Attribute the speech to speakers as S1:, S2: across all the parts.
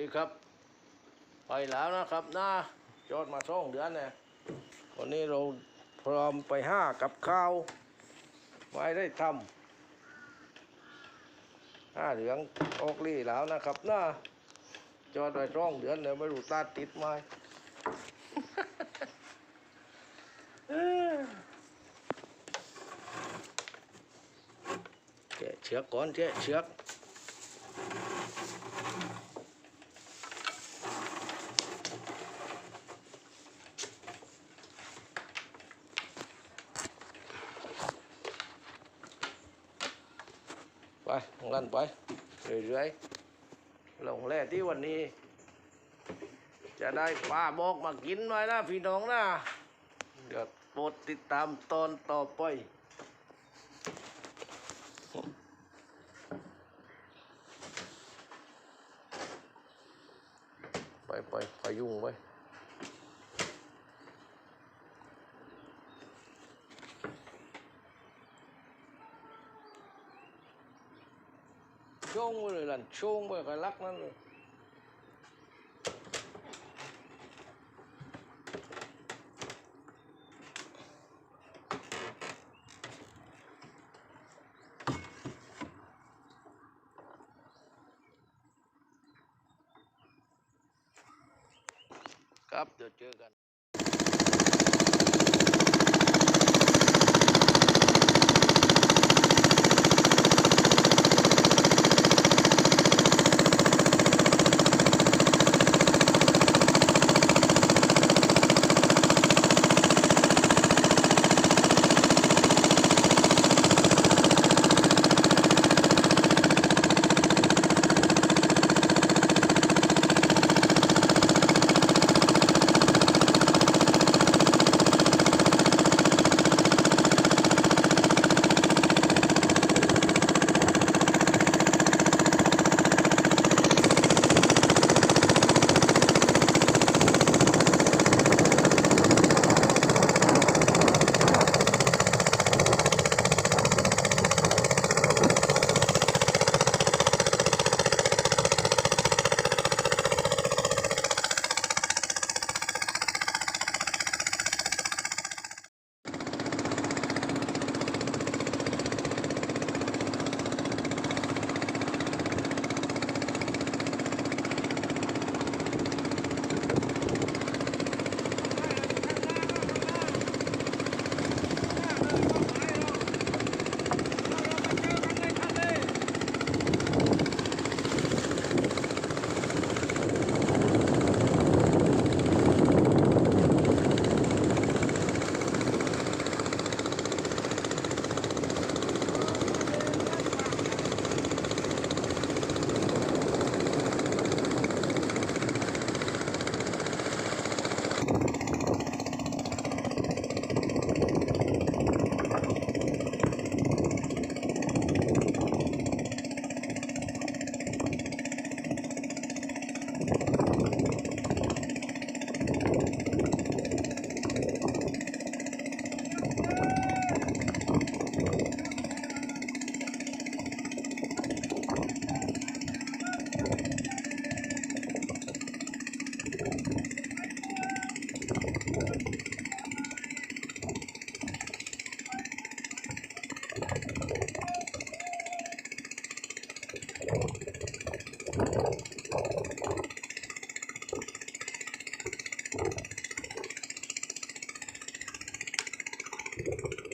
S1: ดีครับ ไปแล้วนะครับนะจอดมาช่องเดือนเนี่ยวันนี้เราพร้อมไปห้ากับข้าวไม่ได้ทำห้าเหลืองออกลี่แล้วนะครับนะจอดไว้ช่องเดือนเนี่ยไม่รู้ตาติดไหมเอ้อแกะเชือกก่อนแกะเชือก ไปงั้นไปเรื่อยๆลงแร่ที่วันนี้ จะได้ปลาบอกมากินหน่อยนะพี่น้องนะเดี๋ยวโปรดติดตามตอนต่อไปไปไปพายุงไป งไปเลยล่ะช่วงไป Thank you.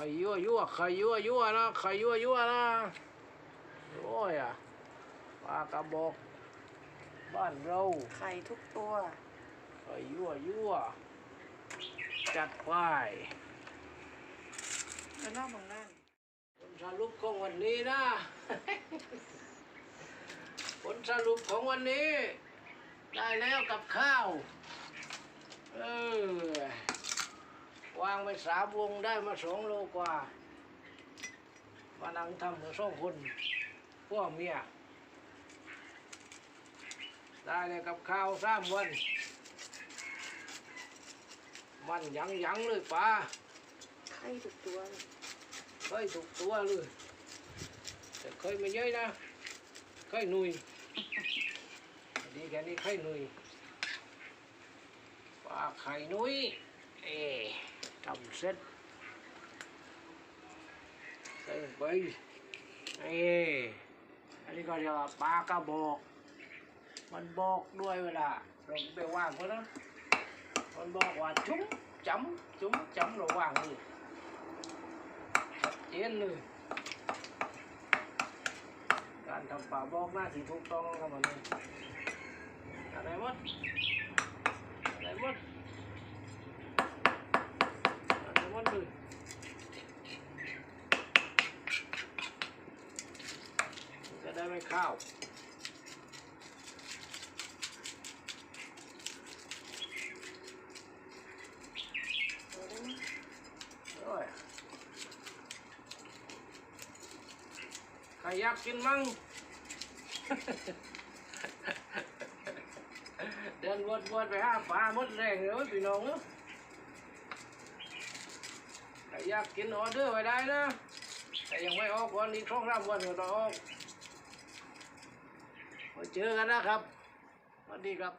S1: ไข่ยั่วยั่วไข่ยั่วยั่วนะไข่ยั่วยั่วนะโอ้ยอะปลากระบอกบ้านเรา
S2: ไข่ทุกตัว
S1: ไข่ยั่วยั่วจัดไป
S2: แล้วนอกของนั่น
S1: ผลสรุปของวันนี้นะ ผลสรุปของวันนี้ ได้แล้วกับข้าว เออ วางไปสามวงได้มาสองโลกว่า มานั่งทำกันสองคนพ่อเมีย ได้แล้วกับข้าวสามวัน มันยังยังๆเลยป้า
S2: ไข่ทุกตัว
S1: เคยถูกตัวเลย แต่เคยไม่เยอะนะเคยหนุยดีแค่นี้เคยหนุยปลาไข่หนุยเอ๊ะทำเสร็จใส่ลงไปเอ๊ะอันนี้ก็เรียกว่าปลากระบอก มันบอกด้วยเวลาเราไปว่างก็นะมันบอกว่าจุ้มจำจุ้มจำเราว่างนี่ชัดเจนเลยการทำป่าบอกหน้าที่ถูกต้องครับมันเลยอะไรหมดอะไรหมดอะไรหมดเลย จะได้ไม่ข้าวโอ้ยใครอยากกินมั่ง เดินวนวนๆไปหาปลาหมดแรงเลยพี่น้องเอ้ยใครอยากกินออเดอร์ไว้ได้นะ แต่ยังไม่ออกวันนี้ช่องรามวันก็ต้องออก เจอกันนะครับสวัสดีครับ